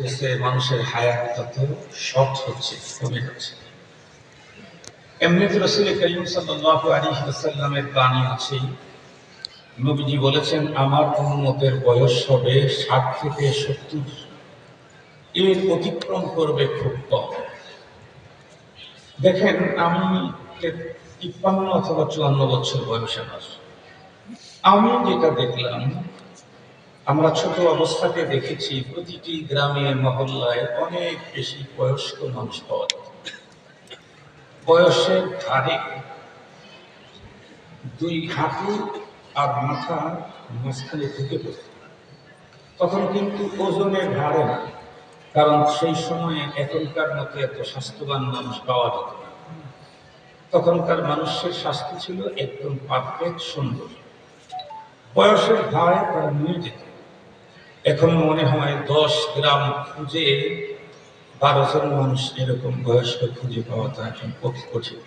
করতেছে মানুষের হায়াত তত শর্ট হচ্ছে, কমে যাচ্ছে। এমনিতে রসুল করিম সাল্লাহ আলী সাল্লামের বাণী আছে নবীজি বলেছেন, আমার উন্মতের বয়স হবে ষাট থেকে সত্তর। এর অতিক্রম করবে খুব কম। দেখেন, আমি তিপ্পান্ন অথবা চুয়ান্ন বছর বয়সে আমার আমি যেটা দেখলাম আমরা ছোট অবস্থাতে দেখেছি প্রতিটি গ্রামে মহল্লায় অনেক বেশি বয়স্ক মানুষ পাওয়া যায় বয়সের ধারে দুই হাঁটু আর মাথা মাঝখানে ঢুকে পড়ে। তখন কিন্তু ওজনের ভারে না, কারণ সেই সময়ে এখনকার মতো এত স্বাস্থ্যবান মানুষ পাওয়া যেত না। তখনকার মানুষের স্বাস্থ্য ছিল একদম পারফেক্ট সুন্দর। বয়সের ভারে তারা নিয়ে যেত। এখন মনে হয় দশ গ্রাম খুঁজে বারো জন মানুষ এরকম বয়স্ক খুঁজে পাওয়াটা এখন খুব কঠিন।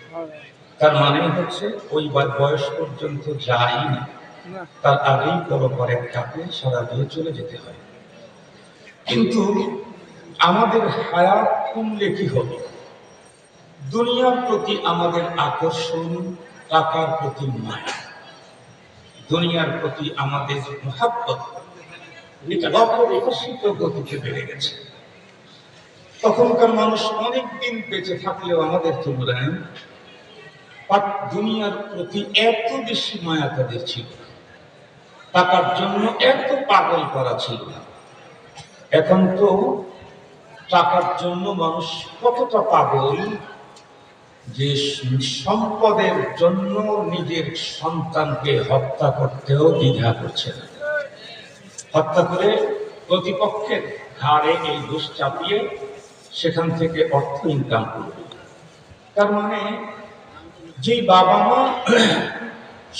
তার মানে হচ্ছে ওই বয়স পর্যন্ত যাই না তার আগেই বড় পরে কাপে সারা দিয়ে চলে যেতে হয়। কিন্তু আমাদের হায়াত কমলে কি হবে? দুনিয়ার প্রতি আমাদের আকর্ষণ টাকার প্রতি মায়া দুনিয়ার প্রতি আমাদের মহাব্বত তখনকার মানুষ অনেক দিন বেঁচে থাকলেও আমাদের পাক দুনিয়ার প্রতি এত বেশি মায়া তাদের ছিল টাকার জন্য এত পাগল করা ছিল না। এখন তো টাকার জন্য মানুষ কতটা পাগল যে সম্পদের জন্য নিজের সন্তানকে হত্যা করতেও দ্বিধা করছে না। হত্যা করে প্রতিপক্ষের ঘাড়ে এই দোষ চাপিয়ে সেখান থেকে অর্থ ইনকাম করবে। তার মানে যেই বাবা মা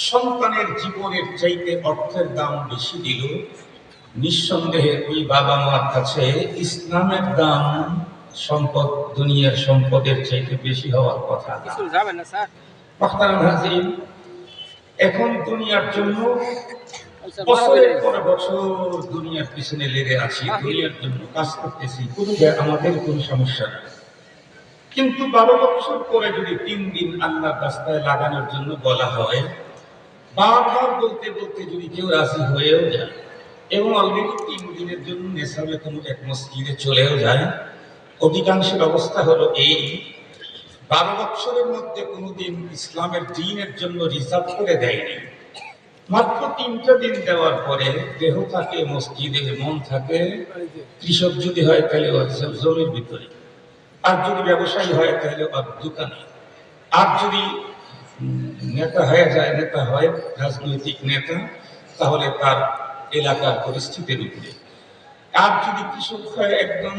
সন্তানের জীবনের চাইতে অর্থের দাম বেশি দিল নিঃসন্দেহে ওই বাবা মার কাছে ইসলামের দাম সম্পদ দুনিয়ার সম্পদের চাইতে বেশি হওয়ার কথা এখন দুনিয়ার জন্য বছরের পর বছর দুনিয়ার পিছনে লেগে আছি দুনিয়ার জন্য কাজ করতেছি কোনো আমাদের কোনো সমস্যা নেই। কিন্তু বারো বছর পরে যদি তিন দিন আল্লাহর রাস্তায় লাগানোর জন্য বলা হয় বারবার বলতে বলতে যদি কেউ রাজি হয়েও যায় এবং অলরেডি তিন দিনের জন্য নেশাবে কোনো এক মসজিদে চলেও যায় অধিকাংশের অবস্থা হলো এই বারো বছরের মধ্যে কোনোদিন ইসলামের দিনের জন্য রিজার্ভ করে দেয়নি। মাত্র তিনটা দিন দেওয়ার পরে দেহ থাকে মসজিদে মন থাকে, কৃষক যদি হয় তাহলে জমির ভিতরে। আর যদি ব্যবসায়ী হয় তাহলে ওর দোকানে। আর যদি নেতা হয়ে যায়, নেতা হয়, রাজনৈতিক নেতা, তাহলে তার এলাকার পরিস্থিতির উপরে। আর যদি কৃষক হয় একদম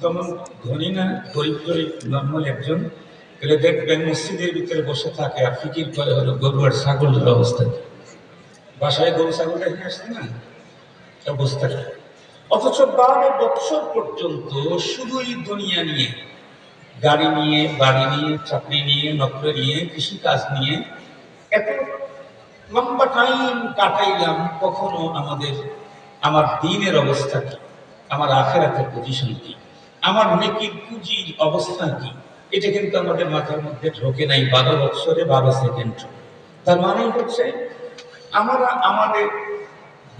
তেমন ধনী না, গরিব গরিব নর্মাল একজন, তাহলে দেখবেন মসজিদের ভিতরে বসে থাকে, আর ফিকির করে হলো গরু আর ছাগলের অবস্থা। বাসায় গরু, ছাগল রেখে আসছে না? অবস্থা কি? অথচ বারো বছর পর্যন্ত শুধুই দুনিয়া নিয়ে, গাড়ি নিয়ে, বাড়ি নিয়ে, চাকরি নিয়ে, নকরি নিয়ে, কৃষিকাজ নিয়ে এত লম্বা টাইম কাটাইলাম, কখনো আমাদের, আমার দিনের অবস্থা কি? আমার আখেরাতের পজিশন কি? আমার নেকির পুঁজির অবস্থা কি? এটা কিন্তু আমাদের মাথার মধ্যে ঢোকে নাই বারো বছরে বারো সেকেন্ড তার মানে হচ্ছে আমরা আমাদের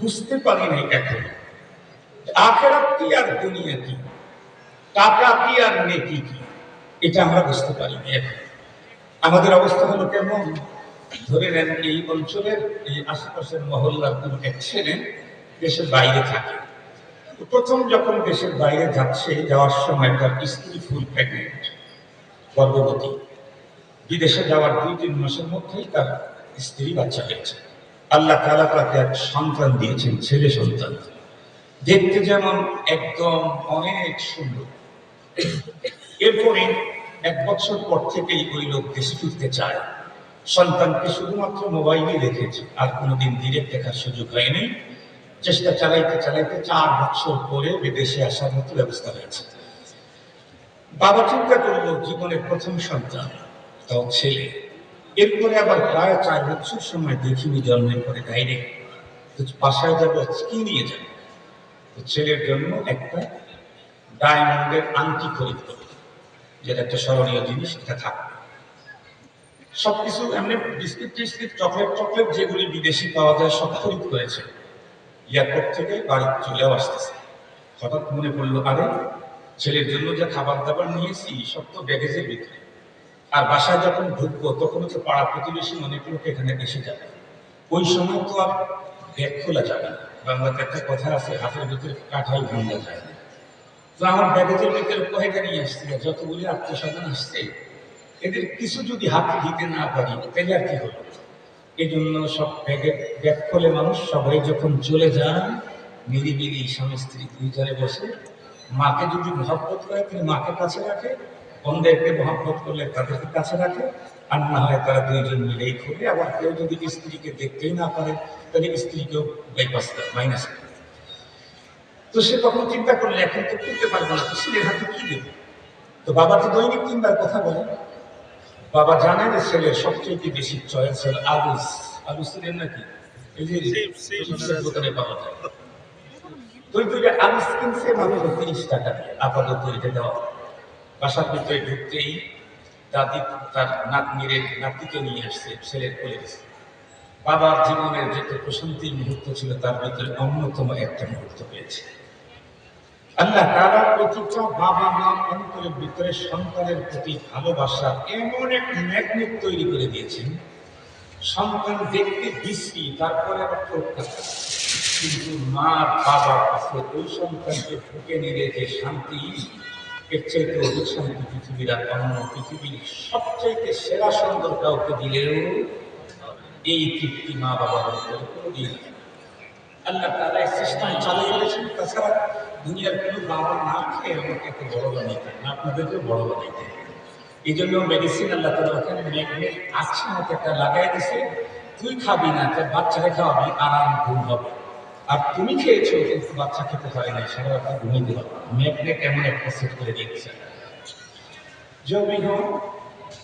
বুঝতে পারি নাই এখন। আখেরাত কি আর দুনিয়া কি টাকা কি আর নেকি কি এটা আমরা বুঝতে পারি না এখন। আমাদের অবস্থা হলো কেমন? ধরে নেন এই অঞ্চলের, এই আশেপাশের মহল্লার কোন এক ছেলে দেশের বাইরে থাকে। প্রথম যখন দেশের বাইরে যাচ্ছে, যাওয়ার সময় তার স্ত্রী ফুল প্রেগনেন্ট গর্ভবতী। বিদেশে যাওয়ার দুই তিন মাসের মধ্যেই তার স্ত্রী বাচ্চা হয়েছে। আল্লাহ তালা তাকে এক সন্তান দিয়েছেন, ছেলে সন্তান। দেখতে যেমন একদম অনেক সুন্দর। এরপরে এক বছর পর থেকেই ওই লোক দেশে ফিরতে চায়। সন্তানকে শুধুমাত্র মোবাইলে দেখেছে আর কোনোদিন ডিরেক্ট দেখার সুযোগ হয়নি চেষ্টা চালাইতে চালাইতে চার বছর পরে বিদেশে আসার মতো ব্যবস্থা হয়েছে। বাবা চিন্তা করল, জীবনের প্রথম সন্তান, তাও ছেলে। এরপরে আবার প্রায় চার বছর সময় দেখিনি জন্মের পরে ডাইরেক্ট বাসায় যাব কি নিয়ে যাবে। ছেলের জন্য একটা ডায়মন্ডের আংটি খরিদ করি যেটা একটা স্মরণীয় জিনিস এটা থাকবে সবকিছু এমনি বিস্কিট টিস্কিট, চকলেট চকলেট যেগুলি বিদেশি পাওয়া যায়, সব খরিদ করেছে। এয়ারপোর্ট থেকে বাড়ি চলেও আসতেছে। হঠাৎ মনে পড়ল, আরে ছেলের জন্য যা খাবার দাবার নিয়েছি, সব তো ব্যাগেজের ভিতরে। আর বাসায় যখন ঢুকবো, তখন তো পাড়া প্রতিবেশী অনেক লোক এখানে এসে যাবে। ওই সময় তো আর ব্যাগ খোলা যাবে না। বাংলাতে একটা কথা আছে, হাতের ভিতরে কাঠাই ভাঙা যায় না। তো আমার ব্যাগেজের ভিতরে কয়েকটা নিয়ে আসছে যতগুলি আত্মীয় স্বজন আসছে, এদের কিছু যদি হাতে দিতে না পারি, তাহলে আর কি হলো এই জন্য সব ব্যাগে ব্যাগ খোলে মানুষ, সবাই যখন চলে যান, নিরিবিলি স্বামী স্ত্রী দুইজনে বসে, মাকে যদি মহব্বত করে, তিনি মাকে কাছে রাখে বন্ধেরকে মহব্বত করলে তাদেরকে কাছে রাখে আর না হয় তারা দুইজন মিলেই খোলে আবার কেউ যদি স্ত্রীকে দেখতেই না পারে তাহলে স্ত্রীকেও বাইপাস করে মাইনাস তো সে তখন চিন্তা করলে এখন তো করতে পারব না তো ছেলের হাতে কি দেবে? তো বাবা তো দৈনিক তিনবার কথা বলে। বাবা জানে যে ছেলের সবচেয়ে বেশি চয়েস হল আলুস। আলুস ছিলেন নাকি? এই যে দোকানে পাওয়া যায়। দুই দুইটা আলুস কিনছে মাত্র তিরিশ টাকা দিয়ে আপাতত এটা দেওয়া। বাসার ভিতরে ঢুকতেই দাদি তার নাতনিরে নাতিকে নিয়ে আসছে, ছেলের কোলে বাবার জীবনের যত প্রশান্তির মুহূর্ত ছিল, তার ভিতরে অন্যতম একটা মুহূর্ত পেয়েছে। আল্লাহ তারা প্রতিটা বাবা মা অন্তরের ভিতরে সন্তানের প্রতি ভালোবাসা এমন এক ম্যাগনেট তৈরি করে দিয়েছেন, সন্তান দেখতে বিশ্রী, তারপরে আবার প্রত্যাশা কিন্তু মা বাবার কাছে ওই সন্তানকে ঢুকে নিলে যে শান্তি এর চাইতে অধিক শান্তি পৃথিবীর আর অন্য পৃথিবীর সবচাইতে সেরা সুন্দর কাউকে দিলেও এই তৃপ্তি মা বাবার উপরে কোনোদিন। আল্লাহ তারা এই সিস্টেম চালু করেছেন তাছাড়া দুনিয়ার কোনো বাবা না খেয়ে আমাকে এত বড় বানাইতে না আপনাদেরকে বড় বানাইতে এই জন্য মেডিসিন আল্লাহ তালা ওখানে ম্যাগনেট আছে মতো একটা লাগাই দিছে। তুই খাবি না, তোর বাচ্চাকে খাওয়াবি, আরাম ঘুম হবে। আর তুমি খেয়েছো, কিন্তু বাচ্চা খেতে হয় না সারা রাত ঘুমিয়ে হবে ম্যাগনেট এমন একটা সেট করে দিয়েছে। জমি হোক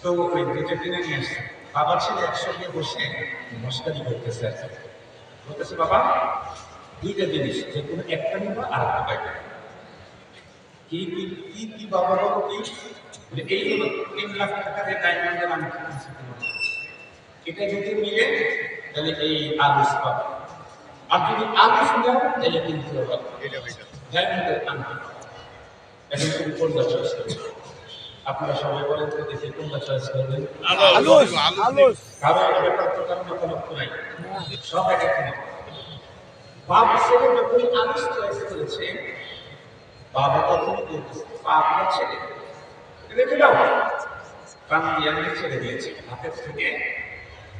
তো ওই দুটো কিনে নিয়ে আসছে। বাবা ছেলে একসঙ্গে বসে মশকারি করতেছে আর বলতেছে, বাবা, দুইটা জিনিস, যে কোনো একটা নিবা আর একটা পাইবে। কি কি কি কি বাবা কি? এই হলো তিন লাখ টাকা দিয়ে ডায়মন্ডের আমি এটা যদি মিলে, তাহলে এই আলুস পাবে আর যদি আলুস নেও তাহলে কিনতে এখন তুমি কোনটা চয়েস করবে আপনারা সবাই বলেন তো দেখি কোনটা চয়েস করবেন কারণ ব্যাপার তো কারণ মতামত নাই। সব এক এক বাপ ছেলে যখন আলিস চয়েস করেছে বাবা তখন বলতেছে আপনার ছেলে। রেখে দাও কান দিয়ে আমি ছেড়ে দিয়েছি হাতের থেকে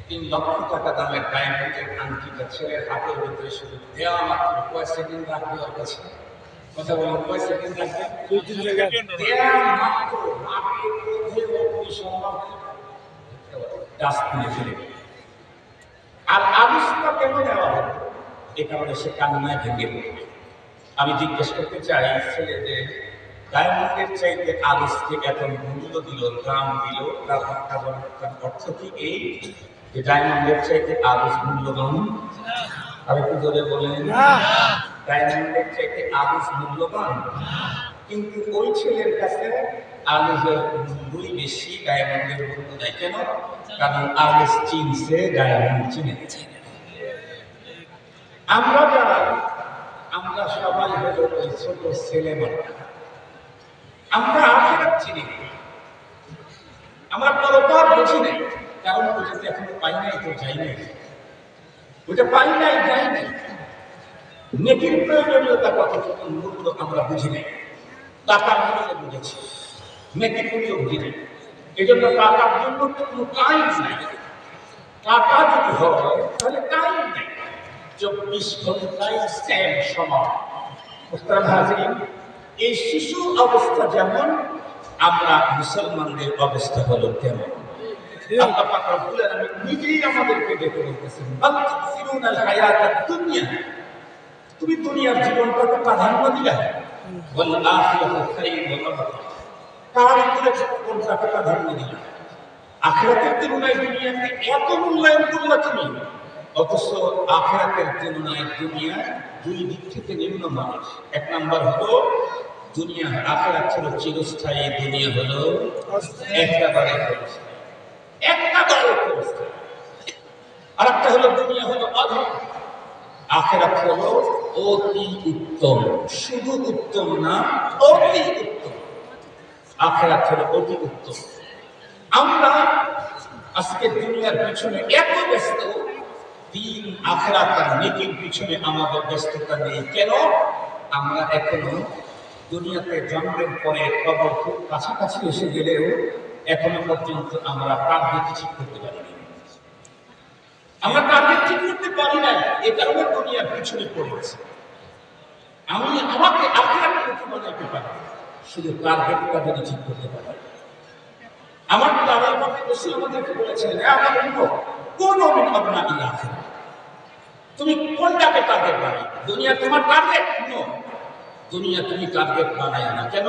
তিন লক্ষ টাকা দামের ডায়মন্ডের আংটিটা ছেলের হাতের ভিতরে শুধু দেওয়া মাত্র কয় সেকেন্ড রাখবে ওর কাছে। কথা বলুন কয় সেকেন্ড রাখবে? দেওয়া মাত্র ডাস্টবিনে ফেলে আর আবিষ্কার কেন দেওয়া হলো এ কারণে সে কান্নায় ভেঙে পড়বে। আমি জিজ্ঞেস করতে চাই ছেলেদের ডায়মন্ডের চাইতে আলিসকে এত মূল্য দিল দাম দিল তার অর্থ কি এই? যে ডায়মন্ডের চাইতে আলিস মূল্যবান আর একটু জোরে বলেন। ডায়মন্ডের চাইতে আলিস মূল্যবান কিন্তু ওই ছেলের কাছে আলিসের মূল্যই বেশি ডায়মন্ডের মূল্য কেন? কারণ আলিস চিনছে ডায়মন্ড চিনে। আমরা যারা আমরা সবাই হলো ওই ছোট ছেলে আমরা আখেরাত চিনি। আমরা পরপার বুঝি নাই। কারণ ওটাতে এখনও পাই নাই, তো যাই নাই। ওটা পাই নাই, যাই নাই। নেকির প্রয়োজনীয়তা কতটুকু মূল্য আমরা বুঝি নাই। টাকার মূল্য বুঝেছি নেকির মূল্য বুঝি নাই। এই জন্য টাকার জন্য কোনো কাজ নাই। টাকা যদি হয়, তাহলে কাজ নাই। চব্বিশ ঘন্টায় সেম সময় এই শিশু অবস্থা যেমন, আমরা মুসলমানদের অবস্থা হলো তেমন। নিজেই আমাদেরকে দুনিয়া তুমি দুনিয়ার জীবনটাকে প্রাধান্য দিলা তার কোনটাকে প্রাধান্য দিলা আখিরাতের তুলনায় দুনিয়াকে এত মূল্যায়ন করলা তুমি অথচ আখিরাতের তুলনায় দুনিয়া দুই দিক থেকে নিম্ন মানুষ এক নাম্বার হলো দুনিয়া আখেরাত ছিল চিরস্থায়ী দুনিয়া হলো একেবারে ক্ষণস্থায়ী। একেবারে ক্ষণস্থায়ী। আর একটা হলো দুনিয়া হলো অধম আখেরাত হলো অতি উত্তম। শুধু উত্তম না, অতি উত্তম। আখেরাত হলো অতি উত্তম। আমরা আজকে দুনিয়ার পিছনে এত ব্যস্ত, দিন, আখেরাত আর নেকির পিছনে আমাদের ব্যস্ততা নেই। কেন? আমরা এখনও দুনিয়াতে জন্মের পরে খবর খুব কাছাকাছি এসে গেলেও এখনও পর্যন্ত আমরা টার্গেট ঠিক করতে পারিনি আমরা টার্গেট ঠিক করতে পারি না এ কারণে দুনিয়ার পিছনে পড়েছে। আমি আমাকে আখেরাত মুখী বানাইতে পারি শুধু টার্গেটটা যদি ঠিক করতে পারি আমার দাদার মধ্যে বসে আমাদেরকে বলেছেন আমার উম্মত, কোন অমিন ভাবনা ইলা আখিরা?" তুমি কোনটাকে টার্গেট বানাই দুনিয়া তোমার টার্গেট নো দুনিয়া তুমি টার্গেট বানাই না। কেন?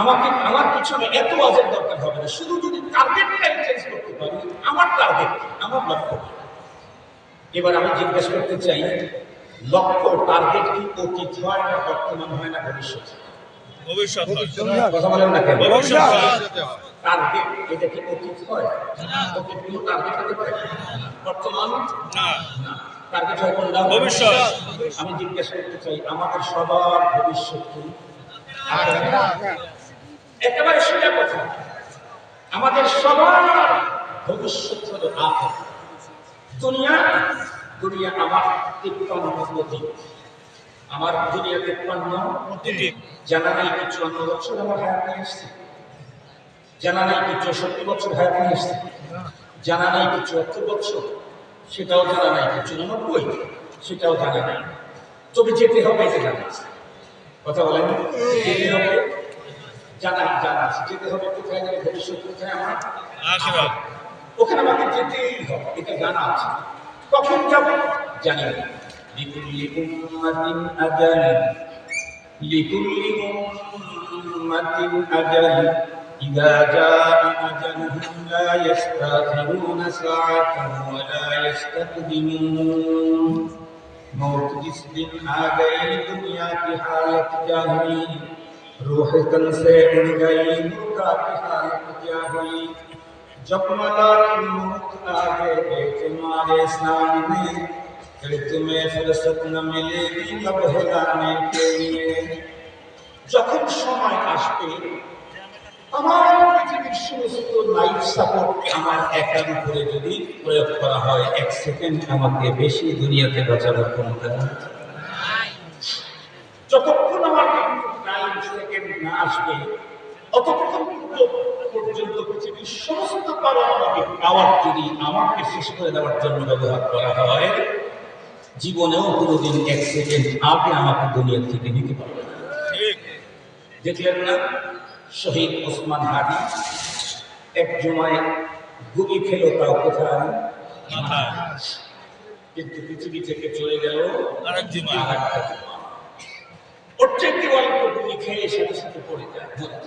আমাকে আমার পিছনে এত ওয়াজের দরকার হবে না। শুধু যদি টার্গেটটা চেঞ্জ করতে পারি আমার টার্গেট আমার লক্ষ্য। এবার আমি জিজ্ঞেস করতে চাই লক্ষ্য টার্গেট কি? অতীত হয় না বর্তমান হয় না ভবিষ্যৎ? ভবিষ্যৎ কথা বলেন না কেন? টার্গেট এটা কি অতীত হয়? অতীত কোনো টার্গেট হতে পারে? বর্তমান? না। না। টার্গেট হয় কোনটা? ভবিষ্যৎ। আমি জিজ্ঞেস করতে চাই আমাদের সবার ভবিষ্যৎ কি? একেবারে সোজা কথা। আমাদের সবার ভবিষ্যৎ হলো আখের দুনিয়া দুনিয়া আমার তিপ্পান্ন অতীত আমার দুনিয়া তিপ্পান্ন। জানা নেই কি চুয়ান্ন বছর আমার হায়াত নিয়ে এসছে জানা নেই কি চৌষট্টি বছর হায়াত নিয়ে এসছে জানা নেই কি চুয়াত্তর বছর? সেটাও জানা নাই কি চুরানব্বই? সেটাও জানা নাই। তবে যেতে হবে এটা জানা কথা বলেন। যেতে হবে। জানা জানা আছে যেতে হবে কোথায় যাবে ভবিষ্যৎ কোথায় আমার ওখানে আমাকে যেতেই হবে এটা জানা আছে কখন যাব জানি না لكل أمة أجل لكل أمة أجل إذا جاء أجلهم لا يستأخرون ساعة ولا يستقدمون موت جسد هذه الدنيا في حالة جاهلية रूह तन से उड़ गई मुर्गा की हालत क्या हुई जब मलाक मौत आ गए तुम्हारे सामने फिर तुम्हें फुर्सत न मिलेगी लब हिलाने के लिए যখন সময় আসবে আমার পৃথিবীর সমস্ত লাইফ সাপোর্ট আমার একার উপরে যদি প্রয়োগ করা হয় এক সেকেন্ড আমাকে বেশি দুনিয়াতে বাঁচানোর ক্ষমতা আসবে। অতক্ষণ পর্যন্ত পৃথিবীর সমস্ত পারমাণবিক পাওয়ার যদি আমাকে শেষ করে দেওয়ার জন্য ব্যবহার করা হয় জীবনেও কোনোদিন এক সেকেন্ড আগে আমাকে দুনিয়া থেকে নিতে পারবে না। দেখলেন না? শহীদ ওসমান হাদি এক জমায় গুলি খেলো তাও কোথায়? কিন্তু পৃথিবী থেকে চলে গেল আরেক জীবন। আর একটা জীবন। ওর চাইতে খেয়ে সাথে সাথে পড়ে যায় মরে।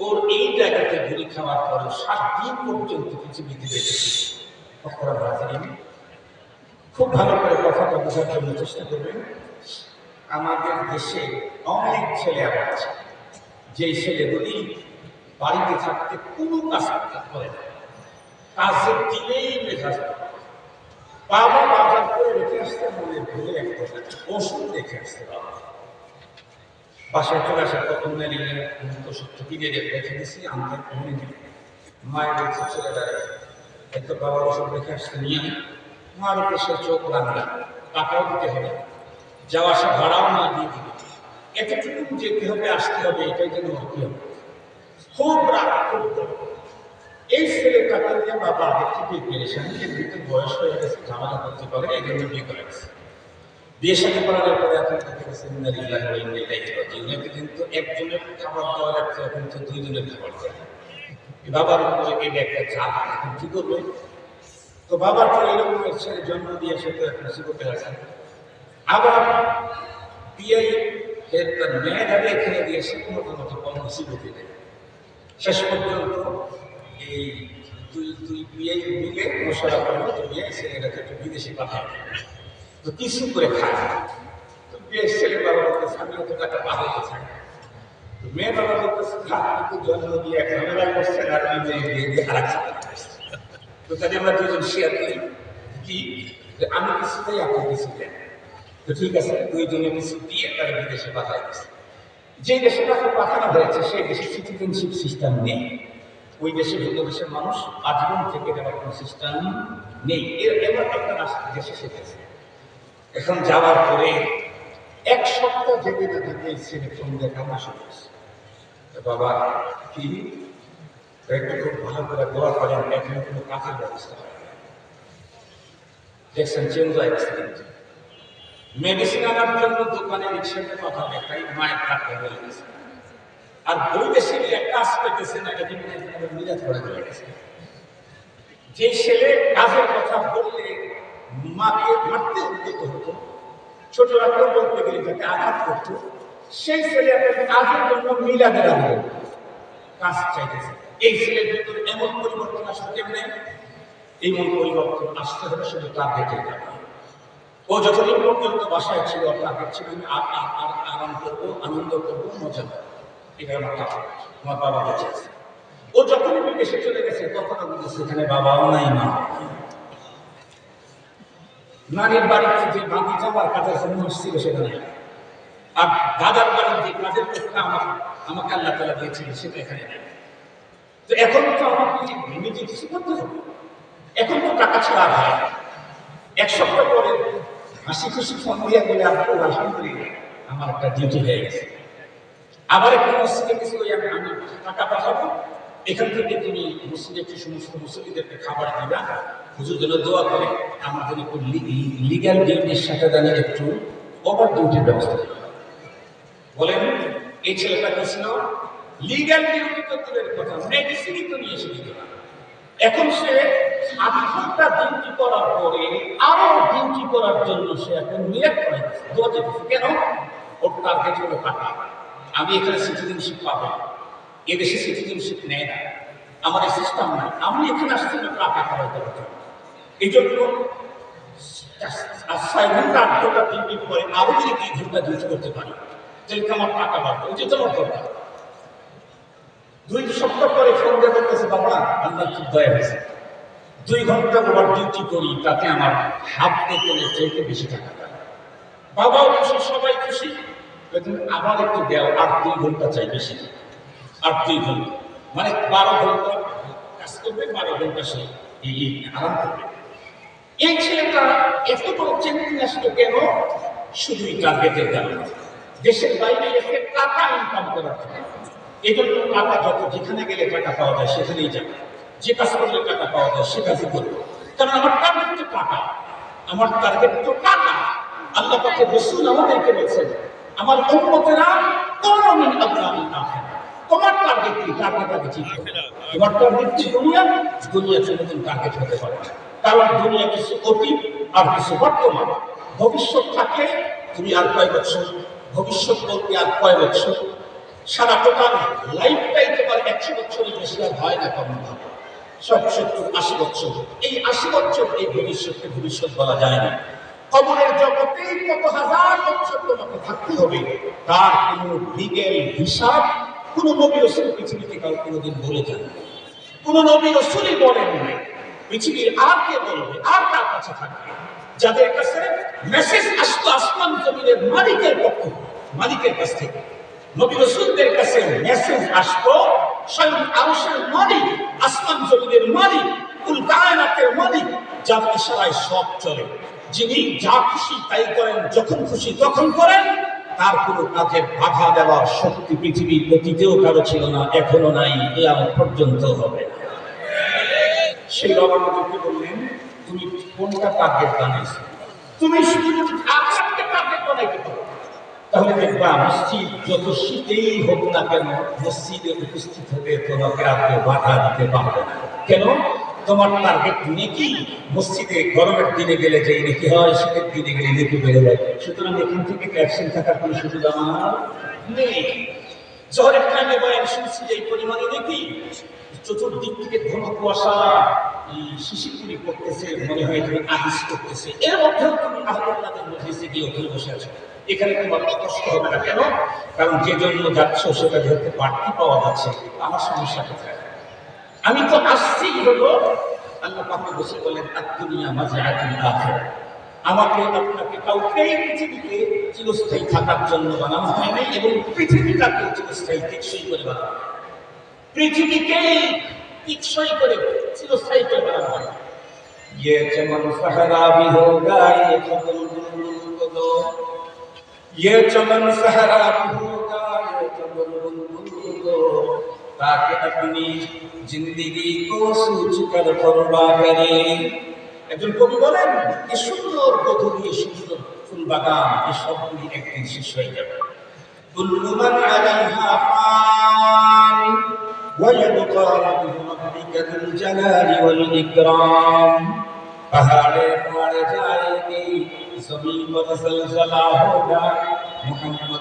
ওর এই জায়গাতে গুলি খাওয়ার পর সাত দিন পর্যন্ত বেঁচেছে অপরাধ হাজিরিন খুব ভালো করে কথাটা বোঝার জন্য চেষ্টা করবেন। আমাদের দেশে অনেক ছেলে আছে যে ছেলেগুলি বাড়িতে থাকতে কোনো কাজ পারে না। কাজে দিনেই মেজাজ। বাবা বাজার করে রেখে আসতে মনে ভুলে একটা ওষুধ রেখে আসতে বাবা বাসায় চলে আসার প্রথম রেখে মায়ের বাবার ওষুধ রেখে আসতে নিয়ে মার উপরে সে চোখ রান্না টাকাও দিতে হবে যাওয়া আসা ভাড়াও না দিয়ে দিবে। এতটুকু যেতে হবে আসতে হবে, এটাই যেন হতে হবে। খুব রাগ রাগ। এই ছেলেটাকে বাবা আগে থেকে ভিতরে বয়স হয়ে গেছে, ঝামেলা করতে পারে এই জন্য বিয়ে করে গেছে বিয়ে সাথে করার পরে এখন ইন্দারিল্লাহ কিন্তু একজনের খাবার দেওয়া লাগছে এখন তো দুইজনের খাবার এই বাবার উপরে এটা একটা চাপ এখন কি করবে? তো বাবার তো এরকম ছেলে জন্ম দিয়ে সে তো এক মুসিবতে আছে আবার এর তার মেয়েটাকে এখানে দিয়ে সে মতো কম মুসিবতে দেয়। শেষ পর্যন্ত এই দুই দুই পিয়াই মিলে মশলা করে দিয়ে ছেলেটাকে একটু বিদেশে পাঠায়। তো কিছু করে খায় তো বিয়ের ছেলে বাবা টাকা পাঠাতে চাই তো মেয়ে বাবা কিন্তু জন্ম দিয়ে এক ঝামেলা আর আমি মেয়ে বিয়ে দিয়ে তো তাহলে আমরা দুজন শেয়ার করি। কি? যে আমি কিছু দেই আপনি কিছু দেন তো ঠিক আছে, দুইজনে কিছু দিয়ে তারা বিদেশে পাঠাই দিচ্ছে যে দেশে তাকে পাঠানো হয়েছে, সেই দেশে সিটিজেনশিপ সিস্টেম নেই। ওই দেশে ভিন্ন দেশের মানুষ আজীবন থেকে দেওয়ার কোনো সিস্টেম নেই। এর এবার একটা দেশে শিখেছে এখন যাওয়ার পরে এক সপ্তাহ যেতে না যেতে ছেলে ফোন দেখা শুরু বাবা, কি? একটু খুব ভালো করে দোয়া করেন এখানে কোনো কাজের ব্যবস্থা হয় দেখছেন চেঞ্জ হয়ে গেছে কিন্তু। মেডিসিন আনার জন্য দোকানে রিক্সাতে কথা দেখাই মায়ের কাটতে হয়ে গেছে। আর বই দেশে এক কাজ পেতেছে না এটা মিরাজ করা হয়ে গেছে। যে ছেলে কাজের কথা বললে, মাকে মারতে ছোট রাখলেও বলতে গেলে তাকে আঘাত করতো। সেই ছেলে এখন কাজের জন্য মিলাদের আগ্রহ কাজ চাইতেছে। এই ছেলের ভিতরে এমন পরিবর্তন আসবে কেমনে এই মন পরিবর্তন আসতে হবে শুধু তার দেখে যাবে ও যতদিন পর্যন্ত বাসায় ছিল টার্গেট ছিল, আমি আরাম করব, আনন্দ করব, মজা করব। এটা আমার টার্গেট আমার বাবা বেঁচে আছে। ও যখনই বিদেশে চলে গেছে তখন এখানে বাবাও নাই মা নারীর বাড়িতে যে বাঁধি যাবার কাজের জন্য ছিল সেটা আর দাদার বাড়ির যে কাজের ক্ষেত্রে আমার, আমাকে আল্লাহ তালা দিয়েছিল সেটা এখানে তো এখন তো আমাকে নিজে কিছু করতে হবে। এখন তো টাকা ছাড়া হয় এক সপ্তাহ পরে হাসি খুশি ফোন দিয়ে বলে আপনি আলহামদুলিল্লাহ, আমার একটা ডিউটি হয়ে গেছে। আবার একটা মসজিদে কিছু আমি টাকা পাঠাবো এখান থেকে মসজিদে একটু সমস্ত মুসলিদেরকে খাবার দিবা হুজুর যেন দোয়া করে জন্য একটু লিগ্যাল ডিউটির সাথে জানি একটু ওভার ডিউটির ব্যবস্থা। বলেন, এই ছেলেটা কি ছিল? লিগ্যাল ডিউটি তো দূরের কথা মেডিসিনই তো নিয়ে এসে দিত এখন সে আট ডিউটি করার পরে আরও ডিউটি করার জন্য সে এখন নিয়োগ করে দোয়া কেন? ওর টার্গেট হলো টাকা। আমি এখানে সিটিজেনশিপ পাবো এদেশে সিটিজেনশিপ নেয় না। আমার এই সিস্টেম নাই। আমি এখানে আসছি না টাকা খাওয়াই করার জন্য এই জন্য ছয় ঘণ্টা, আট ঘণ্টা ডিউটি করে আরও যদি দুই ঘণ্টা ডিউটি করতে পারি, তাহলে তো আমার টাকা বাড়বে? ওই যে তোমার দরকার। দুই সপ্তাহ পরে ফোন দিয়ে বলতেছে বাবা আল্লাহ খুব দয়া হয়েছে দুই ঘণ্টা ওভার ডিউটি করি, তাতে আমার হাফ বেতনের চাইতে বেশি টাকা পায় বাবাও খুশি, সবাই খুশি। আবার একটু দেওয়া আর দুই ঘণ্টা চাই বেশি। ঘণ্টা মানে বারো ঘণ্টা কাজ করবে, বারো ঘণ্টা সে আরাম করবে। এই ছেলেটা এত কেন? শুধুই টার্গেটের কারণে দেশের বাইরে এসে টাকা ইনকাম করার জন্য। এই জন্য টাকা যত যেখানে গেলে টাকা পাওয়া যায়, সেখানেই যাবে। যে কাজ করলে টাকা পাওয়া যায়, সে কাজই করবে। কারণ আমার টার্গেট তো টাকা। আমার টার্গেট তো টাকা। আল্লাহ পাকে আমাদেরকে বলছেন, আমার উম্মতেরা কোনদিন আল্লাহ না তোমার টার্গেট কি? টার্গেট আগে ঠিক তোমার টার্গেট কি দুনিয়া? দুনিয়া কোনোদিন টার্গেট হতে পারে। কারণ দুনিয়া কিছু অতীত আর কিছু বর্তমান। ভবিষ্যৎ থাকলে তুমি আর কয় বছর? ভবিষ্যৎ বলতে আর কয় বছর? সারা টোটাল লাইফটাই তোমার একশো বছরের বেশি আর হয় না কম ভাবে সব সত্তর, আশি বছর। এই আশি বছর এই ভবিষ্যৎকে ভবিষ্যৎ বলা যায় না। কবরের জগতেই কত হাজার বছর তোমাকে থাকতে হবে। তার কোনো লিগেল হিসাব কোনো নবী রসুল পৃথিবীতে কারও কোনোদিন বলে যান। কোনো নবী রসুলই বলেন নাই, পৃথিবীর আর কে বলবে, আর কার কাছে থাকবে? যাদের কাছে মেসেজ আসতো আসমান জমিনের মালিকের পক্ষ মালিকের কাছ থেকে। নবী রসুলদের কাছে মেসেজ আসতো স্বয়ং আরশের মালিক, আসমান জমিনের মালিক, কুল কায়নাতের মালিক, যার ইশারায় সব চলে। যিনি যা খুশি তাই করেন, যখন খুশি তখন করেন তার কোনো কাজে বাধা দেওয়ার শক্তি পৃথিবীর অতীতেও কারও ছিল না, এখনও নাই, কেয়ামত পর্যন্ত হবে। সেই বাবা আমাদেরকে বললেন? তুমি কোনটা টার্গেট বানাইছো? তুমি শুধু টার্গেট বানাইতে পারো। তাহলে দেখবা, মসজিদ যত শীতেই হোক না কেন, মসজিদে উপস্থিত হতে তোমাকে আর বাধা দিতে পারবে না। কেন? তোমার টার্গেট নেকি মসজিদে গরমের দিনে গেলে যে নেকি হয়, শীতের দিনে গেলে নেকি বেড়ে যায়। সুতরাং এখান থেকে অ্যাকশন থাকার কোনো সুযোগ আমার নেই। জহরের টাইমে বয়ান শুনছি এই পরিমাণে নাকি চতুর্দিক থেকে ঘন কুয়াশা শিশিরপুরি করতেছে মনে হয় তুমি করতেছে এর মধ্যেও তুমি মধ্যে গিয়ে ওখানে বসে আছো। এখানে তোমার কষ্ট হবে না কেন? কারণ যে জন্য যাচ্ছ, সেটা যেহেতু বাড়তি পাওয়া যাচ্ছে, আমার সমস্যা কোথায় আমি তো আসছেই হলো আল্লাহ পাকে বসে বলেন আত্মনিয়া মাঝে আতুল আখের আমাকে আপনাকে কাউকেই পৃথিবীতে চিরস্থায়ী থাকার জন্য বানানো হয় নাই এবং পৃথিবীটাকে চিরস্থায়ী টেকসই করে বানানো হয় পৃথিবীকে টিকসই করে চিরস্থায়ী করে বানানো হয় ये चमन सहरा भी होगा ये चमन बुलबुल को दो ये चमन सहरा भी होगा ताकि अपनी জিন্দিগি কো সুচিকর করবা করে একজন কবি বলেন কি সুন্দর কবি কি সুন্দর ফুল বাগান এই সবগুলি একদিন শেষ হয়ে যাবে। কুল্লু আলাইহা ফান ওয়া ইয়াবকা রাব্বু রাব্বিকা যুল জালালি পাহাড়ে পাহাড়ে যায়নি জমিন পর জলজলা হোগা মুহাম্মদ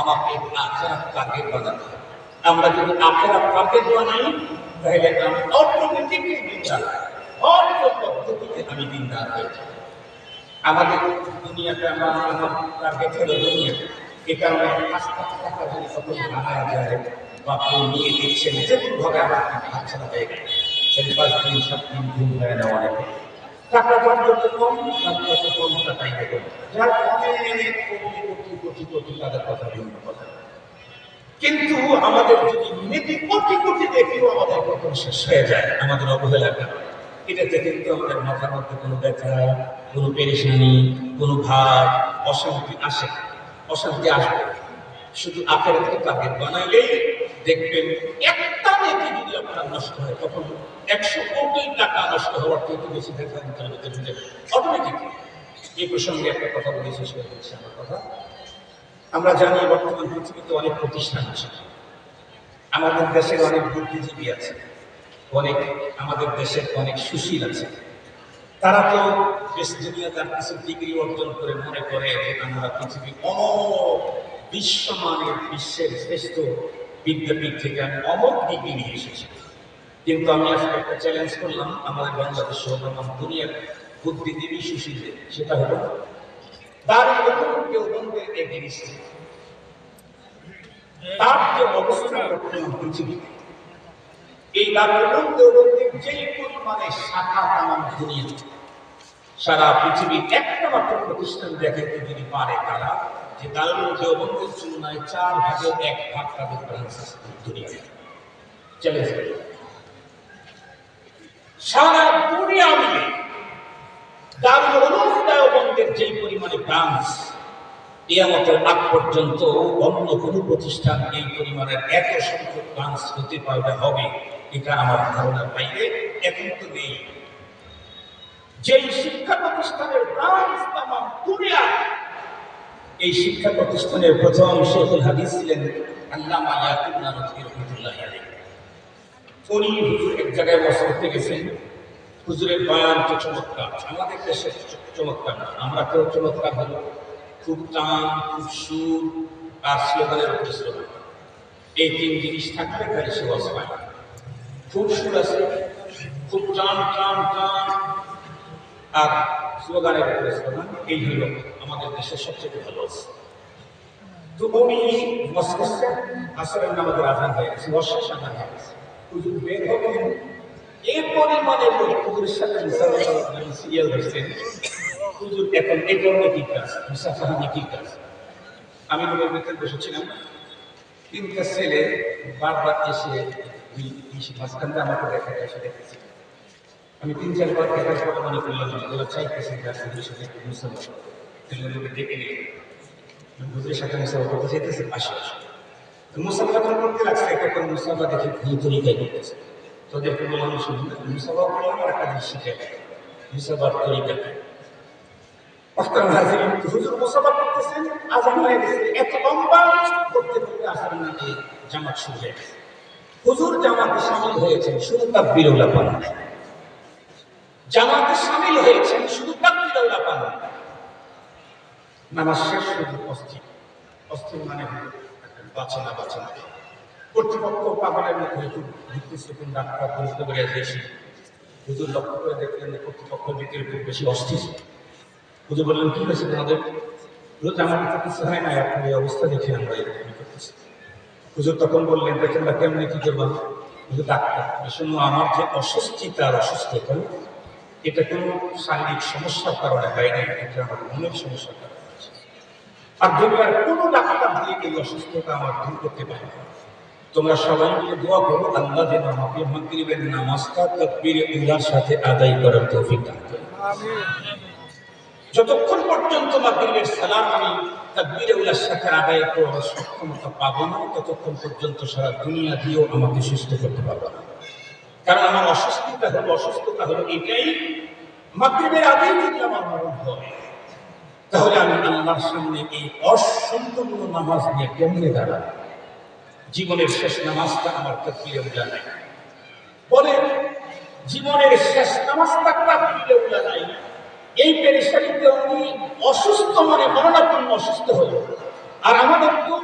আমাকে আখেরাত টার্গেট বানাতে আমরা যদি আখেরাত টার্গেট বানাই তাহলে আমি অটোমেটিকলি দিনদার অল্প পদ্ধতিতে আমি দিনদার হয়ে আমাদের দুনিয়াতে আমরা দুনিয়া। এ কারণে টাকা যদি বা কেউ নিয়ে দিচ্ছেন যেমন ভাবে আমার হাত হয়ে গেল সেটা সাত দিন ঘুম হয়ে অনেক কিন্তু আমাদের যদি নীতি কোটি কোটি আমাদের শেষ হয়ে যায় আমাদের অবহেলা এটাতে কিন্তু আমাদের মাথার মধ্যে কোনো ব্যথা কোনো পেরেশানি কোনো ভাব অশান্তি আসে অশান্তি আসবে শুধু আখেরাতকে টার্গেট বানাইলেই দেখবেন একটা নষ্ট হয়, তখন একশো কোটি টাকা নষ্ট হওয়ার থেকে বেশি দেখা অটোমেটিক এই প্রসঙ্গে একটা কথা বলে, শেষ করে দিচ্ছি আমার কথা। আমরা জানি বর্তমান পৃথিবীতে অনেক প্রতিষ্ঠান আছে। আমাদের দেশের অনেক বুদ্ধিজীবী আছে, অনেক আমাদের দেশের অনেক সুশীল আছে। তারা তো দেশ দুনিয়া তার কিছু ডিগ্রি অর্জন করে মনে করে যে আমরা পৃথিবী অমক বিশ্বমানের বিশ্বের শ্রেষ্ঠ বিদ্যাপীঠ থেকে আমি অমক ডিগ্রি নিয়ে এসেছি। কিন্তু আমি আজকে একটা চ্যালেঞ্জ করলাম, আমাদের বাংলাদেশ সর্বনাম দুনিয়ার বুদ্ধিজীবী সুশীলদের, সেটা হলো, তার কেউ এগেনিস্ট তার যে অবস্থান পৃথিবীতে এই দারুল দেওবন্দের যেই পরিমাণে শাখা তামাম দুনিয়া, সারা পৃথিবীর একটা মাত্র প্রতিষ্ঠান দেখে যদি পারে তারা যে দারুল দেওবন্দের তুলনায় চার ভাগের এক ভাগ তাদের ব্রাঞ্চ দুনিয়াতে চ্যালেঞ্জ সারা দুনিয়া মিলে দারুল উলুম যেই পরিমাণে ব্রাঞ্চ ইয়ামতের আগ পর্যন্ত অন্য কোনো প্রতিষ্ঠান এই পরিমাণের এত সংখ্যক ব্রাঞ্চ হতে পারবে হবে এটা আমার ধারণার বাইরে এখন তো নেই। যেই শিক্ষা প্রতিষ্ঠানের ব্রাঞ্চ তামাম দুনিয়া এই শিক্ষা প্রতিষ্ঠানের প্রথম শেখুল হাদিস ছিলেন আল্লামা ইয়াকুব নানকি রহমতুল্লাহ উনি এক জায়গায় করতে গেছেন। হুজুরের বয়ান তো চমৎকার। আমাদের দেশে চমৎকার না, আমরা কেউ চমৎকার হলো খুব টান, খুব সুর আর স্লোগানের উপরে এই তিন জিনিস থাকলে তাহলে সে বস খুব সুর আছে, খুব টান টান টান আর স্লোগানের উপরে স্লোগান, এই হলো আমাদের দেশের সবচেয়ে ভালো তো উনি হয়ে গেছে, অশেষ হয়ে গেছে। হুজুর বের হবেন। এই পরিমাণে লোক হুজুরের সাথে সিরিয়াল ধরছেন হুজুর এখন এই ধরনের কি কাজ? মুসাফাহানি কি কাজ? আমি রুমের ভিতরে বসেছিলাম। তিনটা ছেলে বারবার এসে মাঝখানটা আমাকে দেখা এসে দেখতেছে আমি তিন চারবার দেখার পর মনে করলাম যে ওরা চাইতেছে যে আসলে সাথে একটু মুসলমান ছেলেগুলোকে ডেকে নিয়ে হুজুরের সাথে মুসাফা করতে চাইতেছে, আসে তো মুসাফা যখন করতে লাগছে করে মুসাফা দেখে ভুল তরিকায় করতেছে। তো ওদেরকে বললাম শুধু মুসাফা করলাম, আর একটা জিনিস শিখে মুসাফার তরিকা হাজির গেছে। এত লম্বা করতে করতে আসার জামাত শুরু হয়ে গেছে। হুজুর জামাতে সামিল হয়েছেন, শুধু তাব্বির উল্লাহ পালন জামাতে সামিল হয়েছেন, শুধু উল্লাহ পালন নামাজ শেষ, শুধু অস্থির। অস্থির মানে বাঁচে না কর্তৃপক্ষ পাগলের মতো ঘুরতেছে কোন ডাক্তার বুঝতে পেরে এসে হুজুর লক্ষ্য করে দেখলেন যে কর্তৃপক্ষের ভিতরে খুব বেশি অস্থির। হুজুর বললেন, কি হয়েছে তোমাদের? হুজুর আমার তো কিছু হয় না? এখন এই অবস্থা দেখে আমরা এরকম হুজুর তখন বললেন, দেখেন না, কেমনি কি করবা? হুজুর ডাক্তার শোনো, আমার যে অস্বস্তিতা আর অসুস্থতা এটা কোনো শারীরিক সমস্যার কারণে হয় না এটা আমার মনের সমস্যার কারণে হয়েছে। আর দুনিয়ার কোনো ডাক্তার দিয়ে এই অসুস্থতা আমার দূর করতে পারে না। তোমরা সবাই মিলে দোয়া করো, আল্লাহ যেন আমাকে মাগরিবের নামাজটা তাকবীর উলার সাথে আদায় করার তৌফিক দান যতক্ষণ পর্যন্ত মাগরিবের সালাম আমি তাকবীর উল্লার সাথে আদায় করার সক্ষমতা পাবো না, ততক্ষণ পর্যন্ত সারা দুনিয়া দিয়েও আমাকে সুস্থ করতে পারব না কারণ আমার অসুস্থতা হলো অসুস্থতা হলো এটাই মাগরিবের আগেই যদি আমার মরণ হয়, তাহলে আমি আল্লাহর সামনে এই অসম্পূর্ণ নামাজ নিয়ে কেমনে দাঁড়াবো? জীবনের শেষ নামাজটা আমার তকবিরে উঠা নাই। বলে, জীবনের শেষ নামাজটা তকবিরে উঠা নাই। এই পেরেশানিতে উনি অসুস্থ মানে মরণাপন্ন অসুস্থ হলো। আর আমাদের তো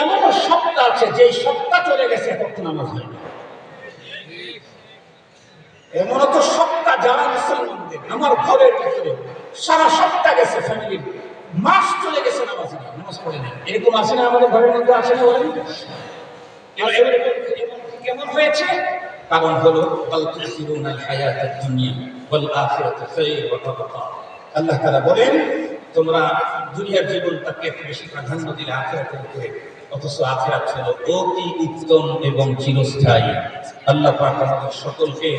এমনও সপ্তাহ আছে যে সপ্তাহ চলে গেছে, এখন নামাজ হয় না। এমনও তো সপ্তাহ যারা মুসলমানদের আমার ঘরের ভিতরে সারা সপ্তাহ গেছে ফ্যামিলির মাস চলে গেছে নামাজ। নামাজ পড়ে নাই। এরকম আছে না আমাদের ঘরের মধ্যে আছে না বলেন? কেমন হয়েছে? কারণ হলো আল্লাহ তাআলা বলেন, তোমরা দুনিয়ার জীবনটাকে বেশি প্রাধান্য দিলে আখিরাতের উপরে। অথচ আখেরাত ছিল অতি উত্তম এবং চিরস্থায়ী আল্লাহ পাক আমাদের সকলকে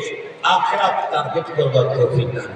আখেরাত তার করবার তৌফিক দান।